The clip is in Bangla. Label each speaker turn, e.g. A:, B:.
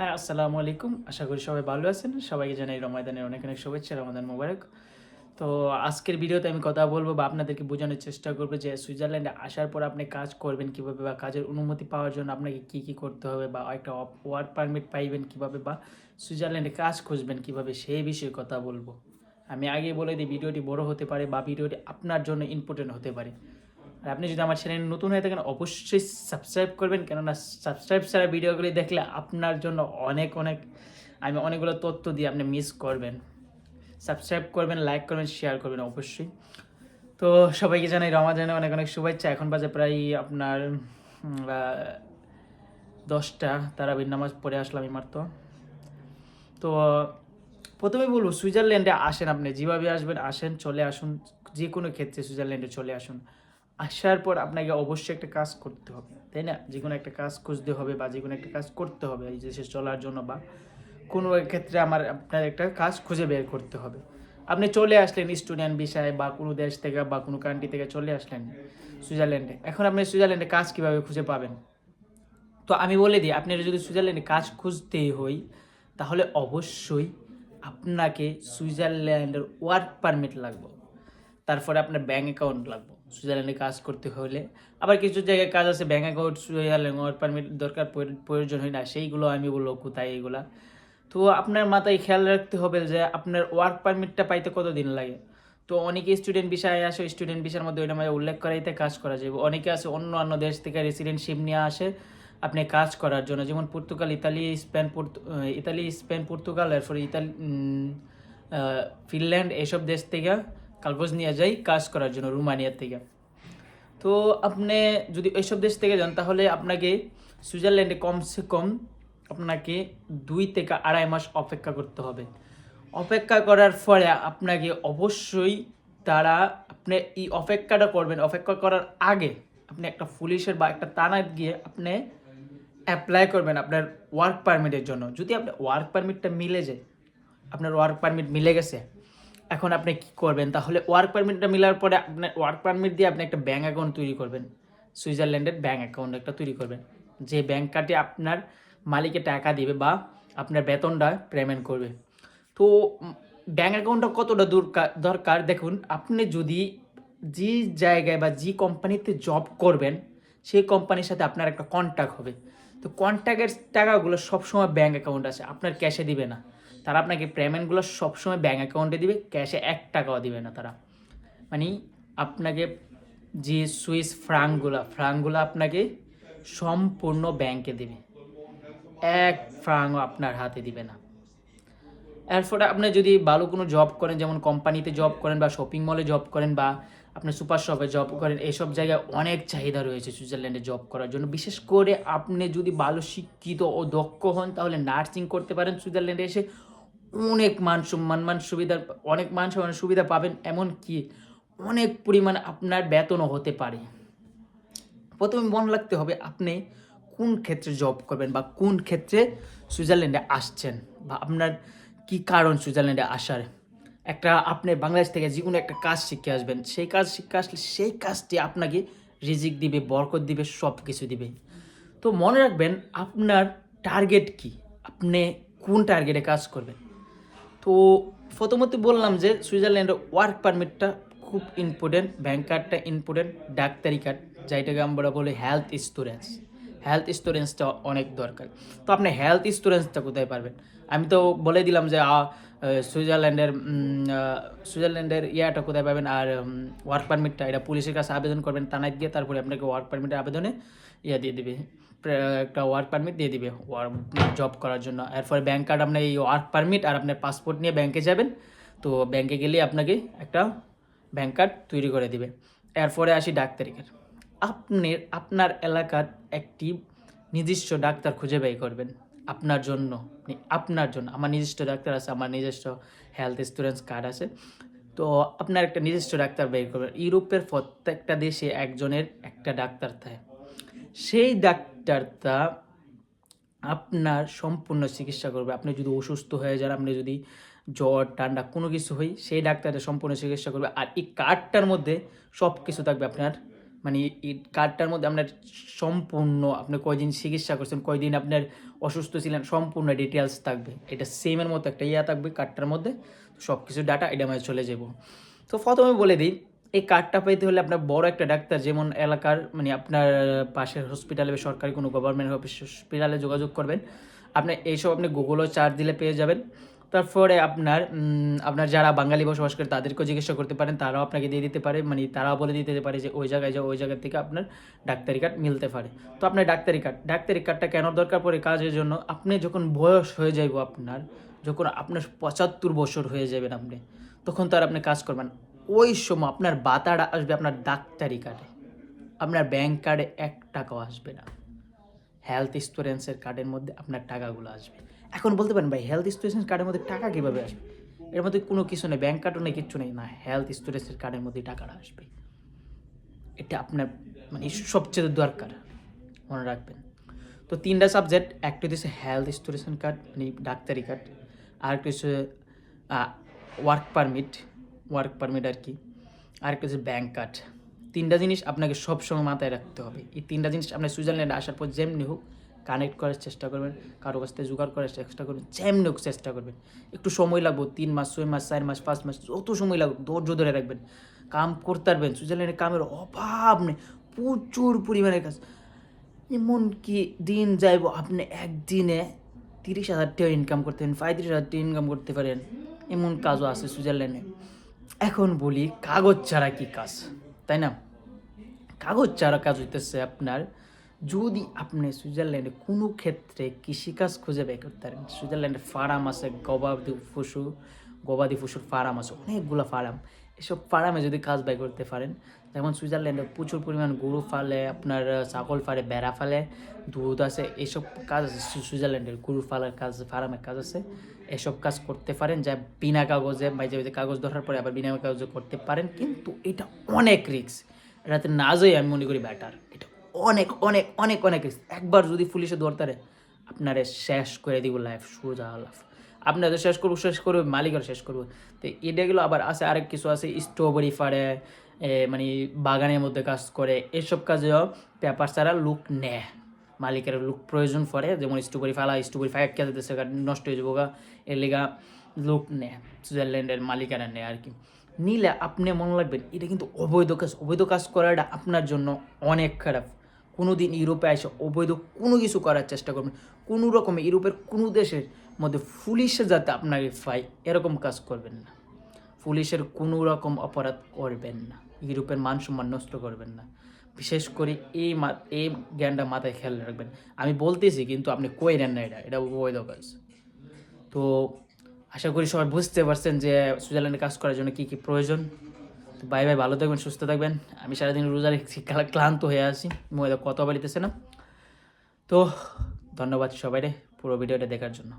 A: হ্যাঁ আসসালামু আলাইকুম। আশা করি সবাই ভালো আছেন। সবাইকে জানাই রমাদানের অনেক অনেক শুভেচ্ছা, রমাদান মোবারক। তো আজকের ভিডিওতে আমি কথা বলব বা আপনাদেরকে বোঝানোর চেষ্টা করব যে সুইজারল্যান্ডে আসার পর আপনি কাজ করবেন কীভাবে বা কাজের অনুমতি পাওয়ার জন্য আপনাকে কি কি করতে হবে বা একটা ওয়ার্ক পারমিট পাইবেন কীভাবে বা সুইজারল্যান্ডে কাজ খুঁজবেন কীভাবে সেই বিষয়ে কথা বলব। আমি আগে বলে দিই, ভিডিওটি বড় হতে পারে বা ভিডিওটি আপনার জন্য ইম্পর্টেন্ট হতে পারে। আর আপনি যদি আমার চ্যানেল নতুন হয়ে থাকেন, অবশ্যই সাবস্ক্রাইব করবেন। কেননা সাবস্ক্রাইব ছাড়া ভিডিওগুলি দেখলে আপনার জন্য অনেক অনেক, আমি অনেকগুলো তথ্য দিয়ে আপনি মিস করবেন। সাবস্ক্রাইব করবেন লাইক করবেন শেয়ার করবেন অবশ্যই। তো সবাইকে জানাই, রমাজানে অনেক অনেক শুভেচ্ছা। এখন বাজে প্রায় আপনার দশটা। তারাবির নামাজ পড়ে আসলাম এই মাত্র। তো প্রথমে বলব, সুইজারল্যান্ডে আসেন আপনি। যেভাবে আসবেন, আসেন, চলে আসুন। যে কোনো ক্ষেত্রে সুইজারল্যান্ডে চলে আসুন। আসার পর আপনাকে অবশ্যই একটা কাজ করতে হবে, তাই না? যে কোনো একটা কাজ খুঁজতে হবে বা যে কোনো একটা কাজ করতে হবে, এই দেশে চলার জন্য বা কোনো ক্ষেত্রে আমার আপনার একটা কাজ খুঁজে বের করতে হবে। আপনি চলে আসলেন স্টুডেন্ট বিষয়ে বা কোনো দেশ থেকে বা কোনো কান্ট্রি থেকে চলে আসলেন সুইজারল্যান্ডে। এখন আপনি সুইজারল্যান্ডে কাজ কীভাবে খুঁজে পাবেন? তো আমি বলে দিই আপনার যদি সুইজারল্যান্ডে কাজ খুঁজতেই হই, তাহলে অবশ্যই আপনাকে সুইজারল্যান্ডের ওয়ার্ক পারমিট লাগবে। তারপরে আপনার ব্যাঙ্ক অ্যাকাউন্ট লাগবে। সুইজারল্যান্ডে কাজ করতে হলে। আবার কিছু জায়গায় কাজ আছে ব্যাঙ্ক অ্যাকাউন্ট সুইজারল্যান্ড পারমিট দরকার, প্রয়োজন হয় না, সেইগুলো আমি বলব কোথায় এইগুলা তো আপনার মাথায় খেয়াল রাখতে হবে যে আপনার ওয়ার্ক পারমিটটা পাইতে কত দিন লাগে? তো অনেকে স্টুডেন্ট বিষয়ে আসে স্টুডেন্ট বিষয়ের মধ্যে ওইটা আমাদের উল্লেখ করাইতে কাজ করা যাবে অনেকে আছে, অন্য অন্য দেশ থেকে রেসিডেন্টশিপ নিয়ে আসে, আপনি কাজ করার জন্য। যেমন Portugal, Italy, Spain Italy, Spain, Portugal এরপরে ইতালি ফিনল্যান্ড, এসব দেশ থেকে কাগজ নিয়ে যাই, কাজ করার জন্য রুমানিয়ার থেকে। তো আপনি যদি এইসব দেশ থেকে যান, তাহলে আপনাকে সুইজারল্যান্ডে কমসে কম আপনাকে দুই থেকে আড়াই মাস অপেক্ষা করতে হবে। অপেক্ষা করার ফলে আপনাকে অবশ্যই তারা, আপনি এই অপেক্ষাটা করবেন। অপেক্ষা করার আগে আপনি একটা পুলিশের বা একটা থানায় গিয়ে আপনি অ্যাপ্লাই করবেন আপনার ওয়ার্ক পারমিটের জন্য। যদি আপনার ওয়ার্ক পারমিটটা মিলে যায়, আপনার ওয়ার্ক পারমিট মিলে গেছে এখন আপনি কি করবেন? তাহলে ওয়ার্ক পারমিটটা মিলার পরে আপনার ওয়ার্ক পারমিট দিয়ে আপনি একটা ব্যাঙ্ক অ্যাকাউন্ট তৈরি করবেন। সুইজারল্যান্ডের ব্যাঙ্ক অ্যাকাউন্ট একটা তৈরি করবেন। যে ব্যাঙ্ক কার্ডে আপনার মালিকে টাকা দেবে বা আপনার বেতনটা পেমেন্ট করবে। তো ব্যাঙ্ক অ্যাকাউন্টটা কতটা দরকার দরকার? দেখুন, আপনি যদি যে জায়গায় বা যে কোম্পানিতে জব করবেন, সেই কোম্পানির সাথে আপনার একটা কন্ট্যাক্ট হবে। তো কন্ট্যাক্টের টাকাগুলো সবসময় ব্যাঙ্ক অ্যাকাউন্ট আছে। আপনার ক্যাশে দিবে না। তারা আপনাকে পেমেন্টগুলো সবসময় ব্যাঙ্ক অ্যাকাউন্টে দিবে ক্যাশে এক টাকাও দিবে না তারা। মানে আপনাকে যে সুইস ফ্রাঙ্কগুলো ফ্রাঙ্কগুলো আপনাকে সম্পূর্ণ ব্যাংকে দেবে। এক ফ্রাঙ্কও আপনার হাতে দিবে না। এরপরে আপনি যদি ভালো কোনো জব করেন, যেমন কোম্পানিতে জব করেন বা শপিং মলে জব করেন বা আপনি সুপার শপে জব করেন এইসব জায়গায় অনেক চাহিদা রয়েছে সুইজারল্যান্ডে জব করার জন্য। বিশেষ করে আপনি যদি ভালো শিক্ষিত ও দক্ষ হন, তাহলে নার্সিং করতে পারেন সুইজারল্যান্ডে এসে। অনেক মান সম্মান মান সুবিধা, অনেক মান সম্মান সুবিধা পাবেন এমন কি অনেক পরিমাণ আপনার বেতনও হতে পারে। প্রথমে মনে রাখতে হবে আপনি কোন ক্ষেত্রে জব করবেন বা কোন ক্ষেত্রে সুইজারল্যান্ডে আসছেন বা আপনার কি কারণ সুইজারল্যান্ডে আসার। একটা আপনি বাংলাদেশ থেকে যে কোনো একটা কাজ শিখে আসবেন, সেই কাজ শিখে আসলে সেই কাজটি আপনাকে রিজিক দিবে, বরকত দিবে সব কিছু দিবে। তো মনে রাখবেন আপনার টার্গেট কি? আপনি কোন টার্গেটে কাজ করবেন? তো প্রথমত বললাম যে সুইজারল্যান্ডের ওয়ার্ক পারমিটটা খুব ইম্পর্টেন্ট ব্যাঙ্ক কার্ডটা ইম্পর্টেন্ট ডাক্তারি কার্ড যেটাকে আমরা বলি হেলথ ইন্স্যুরেন্স হেলথ ইন্স্যুরেন্সটা অনেক দরকার। তো আপনি হেলথ ইন্স্যুরেন্সটা কোথায় পারবেন? আমি তো বলে দিলাম যে সুইজারল্যান্ডের সুইজারল্যান্ডের ইয়াটা কোথায় পাবেন? আর ওয়ার্ক পারমিটটা এটা পুলিশের কাছে আবেদন করবেন, থানায় গিয়ে তারপরে আপনাকে ওয়ার্ক পারমিটের আবেদনে ইয়া দিয়ে দিবে। একটা ওয়ার্ক পারমিট দিয়ে দিবে জব করার জন্য। এরপরে ব্যাংক কার্ড আপনার এই ওয়ার্ক পারমিট আর আপনার পাসপোর্ট নিয়ে ব্যাংকে যাবেন, তো ব্যাংকে গেলে আপনাকে একটা ব্যাংক কার্ড তৈরি করে দিবে। এরপরে আসি ডাক্তারি কার্ড আপনি, আপনার এলাকার একটি নির্দিষ্ট ডাক্তার খুঁজে বের করবেন। আপনার জন্য আপনার জন্য, আমার নিজস্ব ডাক্তার আছে, আমার নিজস্ব হেলথ ইন্স্যুরেন্স কার্ড আছে। তো আপনার একটা নিজস্ব ডাক্তার বের করবেন। ইউরোপের প্রত্যেকটা দেশে একজনের একটা ডাক্তার থাকে। সেই ডাক্তারটা আপনার সম্পূর্ণ চিকিৎসা করবে। আপনি যদি অসুস্থ হয়ে যান, আপনি যদি জ্বর, ঠান্ডা কোনো কিছু হই, সেই ডাক্তারটা সম্পূর্ণ চিকিৎসা করবে। আর এই কার্ডটার মধ্যে সব কিছু থাকবে আপনার মানে এই কার্ডটার মধ্যে আপনার সম্পূর্ণ আপনি কয়দিন চিকিৎসা করছেন, কয়দিন আপনার অসুস্থ ছিলেন, সম্পূর্ণ ডিটেলস থাকবে। এটা সেমের মতো একটা ইয়া থাকবে কার্ডটার মধ্যে সব কিছু ডাটা এটা মাঝে চলে যাব। তো প্রথমে বলে দিই, এই কার্ডটা পেতে হলে আপনার বড় একটা ডাক্তার যেমন এলাকার মানে আপনার পাশের হসপিটালে বা সরকারি কোনো গভর্নমেন্ট হসপিটালে যোগাযোগ করবেন। আপনি এইসব আপনি গুগলও চার্জ দিলে পেয়ে যাবেন। তারপরে আপনার আপনার যারা বাঙালি বসবাস করে তাদেরকেও জিজ্ঞাসা করতে পারেন, তারাও আপনাকে দিয়ে দিতে পারে মানে তারাও বলে দিতে পারে যে ওই জায়গায় যাও, ওই জায়গা থেকে আপনার ডাক্তারি কার্ড মিলতে পারে। তো আপনার ডাক্তারি কার্ড, ডাক্তারি কার্ডটা কেন দরকার পড়ে কাজের জন্য? আপনি যখন বয়স হয়ে যাইব আপনার, যখন আপনার পঁচাত্তর বছর হয়ে যাবেন আপনি, তখন তো আর আপনি কাজ করবেন ওই সময় আপনার বাতাটা আসবে আপনার ডাক্তারি কার্ডে। আপনার ব্যাংক কার্ডে এক টাকাও আসবে না। হেলথ ইন্স্যুরেন্সের কার্ডের মধ্যে আপনার টাকাগুলো আসবে। এখন বলতে পারেন ভাই হেলথ ইন্স্যুরেন্স কার্ডের মধ্যে টাকা কীভাবে আসবে? এর মধ্যে কোনো কিছু নেই ব্যাঙ্ক কার্ডও নেই, কিচ্ছু নেই। না হেলথ ইন্স্যুরেন্সের কার্ডের মধ্যে টাকাটা আসবে। এটা আপনার মানে সবচেয়ে দরকার, মনে রাখবেন। তো তিনটা সাবজেক্ট একটা হচ্ছে হেলথ ইন্স্যুরেন্স কার্ড মানে ডাক্তারি কার্ড আর একটা হচ্ছে ওয়ার্ক পারমিট ওয়ার্ক পারমিট আর কি, আর একটা হচ্ছে ব্যাঙ্ক কার্ড তিনটা জিনিস আপনাকে সবসময় মাথায় রাখতে হবে। এই তিনটা জিনিস আপনার সুইজারল্যান্ডে আসার পর যেমনি হোক কানেক্ট করার চেষ্টা করবেন, কারও কাছ থেকে জোগাড় করার চেষ্টা করবেন, যেমনি হোক চেষ্টা করবেন। একটু সময় লাগবে, তিন মাস, ছয় মাস, চার মাস, পাঁচ মাস, যত সময় লাগুক ধৈর্য ধরে রাখবেন। কাম করতে পারবেন সুইজারল্যান্ডে কামের অভাব নেই, প্রচুর পরিমাণের কাজ। এমন কি দিন যাইব, আপনি একদিনে তিরিশ হাজার টাকা ইনকাম করতে পারেন, পঁয়ত্রিশ হাজার টাকা ইনকাম করতে পারেন। এমন কাজও আছে সুইজারল্যান্ডে। এখন বলি, কাগজ ছাড়া কি কাজ? তাই না? কাগজ ছাড়া কাজ হইতেছে আপনার যদি আপনি সুইজারল্যান্ডে কোনো ক্ষেত্রে কৃষিকাজ খুঁজে বের করতে পারেন সুইজারল্যান্ডে ফার্ম আছে, গবাদি পশু, গবাদি পশুর ফার্ম আছে, অনেকগুলো ফার্ম। এসব ফার্মে যদি কাজ ব্যয় করতে পারেন, যেমন সুইজারল্যান্ডে প্রচুর পরিমাণ গরু ফালে, আপনার ছাগল ফালে বেড়া ফালে, দুধ আছে, এসব কাজ আছে সুইজারল্যান্ডের গরু ফালার কাজ, ফার্মের কাজ আছে। এসব কাজ করতে পারেন, যা বিনা কাগজে মাঝে মাঝে কাগজ ধরার পরে আবার বিনা কাগজে করতে পারেন, কিন্তু এটা অনেক রিস্ক এটাতে না যাই আমি মনে করি ব্যাটার এটা অনেক অনেক অনেক অনেক একবার যদি পুলিশে ধরতারে আপনারে শেষ করে দিব লাইফ সোজা লাইফ আপনাদের শেষ করব শেষ করব মালিকের শেষ করব। তো এটাগুলো আবার আছে আরেক কিছু আছে স্ট্রবেরি ফাড়ে মানে বাগানের মধ্যে কাজ করে। এসব কাজেও পেপার ছাড়া লুক নেয়। মালিকের লুক প্রয়োজন পড়ে, যেমন স্ট্রবেরি ফালা স্ট্রবেরি ফাইক খেতে দিচ্ছে নষ্ট হয়ে যাব এর লেগা লোক নেয় সুইজারল্যান্ডের মালিকানা নেয় আর কি। নিলে আপনি মনে রাখবেন, এটা কিন্তু অবৈধ কাজ। অবৈধ কাজ করাটা আপনার জন্য অনেক খারাপ। কোনো দিন ইউরোপে এসে অবৈধ কোনো কিছু করার চেষ্টা করবেন। কোনো রকমে ইউরোপের কোনো দেশের মধ্যে পুলিশে যাতে আপনাকে পাই এরকম কাজ করবেন না। পুলিশের কোনো রকম অপরাধ করবেন না। ইউরোপের মান সম্মান নষ্ট করবেন না। বিশেষ করে এই মা, এই জ্ঞানটা মাথায় খেয়াল রাখবেন। আমি বলতেছি কিন্তু আপনি কই নেন না এটা এটা অবৈধ কাজ। তো আশা করি সবাই বুঝতে পারছেন যে সুইজারল্যান্ডে কাজ করার জন্য কী কী প্রয়োজন। বাই বাই, ভালো থাকবেন, সুস্থ থাকবেন। আমি সারাদিন রোজার ক্লান্ত হয়ে আছি মহিলা কথা বলিতেছে না। তো ধন্যবাদ সবাই পুরো ভিডিওটা দেখার জন্য।